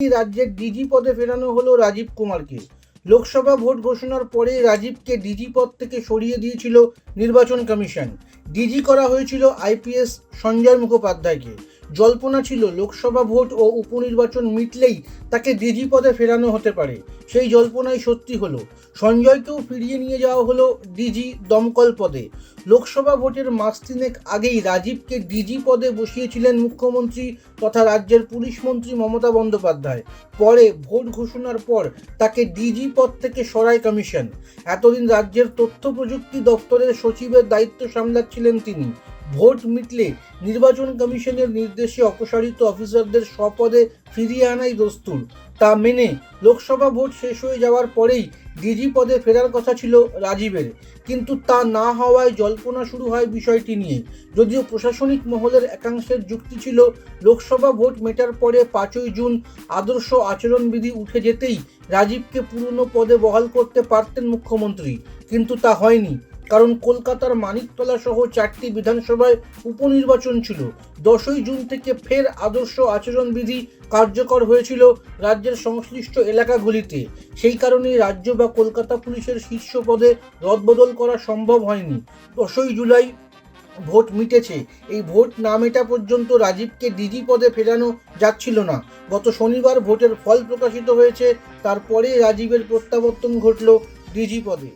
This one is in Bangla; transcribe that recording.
রাজ্যের ডিজি পদে ফেরানো হলো রাজীব কুমারকে। লোকসভা ভোট ঘোষণার পরে রাজীবকে ডিজি পদ থেকে সরিয়ে দিয়েছিল নির্বাচন কমিশন। ডিজি করা হয়েছিল আইপিএস সঞ্জয় মুখোপাধ্যায়কে। জল্পনা ছিল লোকসভা ভোট ও উপনির্বাচন মিটলেই তাকে ডিজি পদে ফেরানো হতে পারে। সেই জল্পনাই সত্যি হলো। সঞ্জয়কেও ফিরিয়ে নিয়ে যাওয়া হলো ডিজি দমকল পদে। লোকসভা ভোটের মাস তিনেক আগেই রাজীবকে ডিজি পদে বসিয়েছিলেন মুখ্যমন্ত্রী তথা রাজ্যের পুলিশ মন্ত্রী মমতা বন্দ্যোপাধ্যায়। পরে ভোট ঘোষণার পর তাকে ডিজি পদ থেকে সরায় কমিশন। এতদিন রাজ্যের তথ্য প্রযুক্তি দপ্তরের সচিবের দায়িত্ব সামলাচ্ছিলেন তিনি। ভোট মিটলে নির্বাচন কমিশনের নির্দেশে অপসারিত অফিসারদের স্বপদে ফিরিয়ে আনাই দস্তুর। তা মেনে লোকসভা ভোট শেষ হয়ে যাওয়ার পরেই ডিজি পদে ফেরার কথা ছিল রাজীবের। কিন্তু তা না হওয়ায় জল্পনা শুরু হয় বিষয়টি নিয়ে। যদিও প্রশাসনিক মহলের একাংশের যুক্তি ছিল, লোকসভা ভোট মেটার পরে পাঁচই জুন আদর্শ আচরণবিধি উঠে যেতেই রাজীবকে পুরনো পদে বহাল করতে পারতেন মুখ্যমন্ত্রী। কিন্তু তা হয়নি। কারণ কলকাতার মানিকতলা সহ চারটি বিধানসভায় উপনির্বাচন ছিল। দশই জুন থেকে ফের আদর্শ আচরণবিধি কার্যকর হয়েছিল রাজ্যের সংশ্লিষ্ট এলাকাগুলিতে। সেই কারণেই রাজ্য বা কলকাতা পুলিশের শীর্ষ পদে রদবদল করা সম্ভব হয়নি। দশই জুলাই ভোট মিটেছে। এই ভোট না মেটা পর্যন্ত রাজীবকে ডিজি পদে ফেরানো যাচ্ছিল না। গত শনিবার ভোটের ফল প্রকাশিত হয়েছে তারপরে রাজীবের প্রত্যাবর্তন ঘটল ডিজি পদে।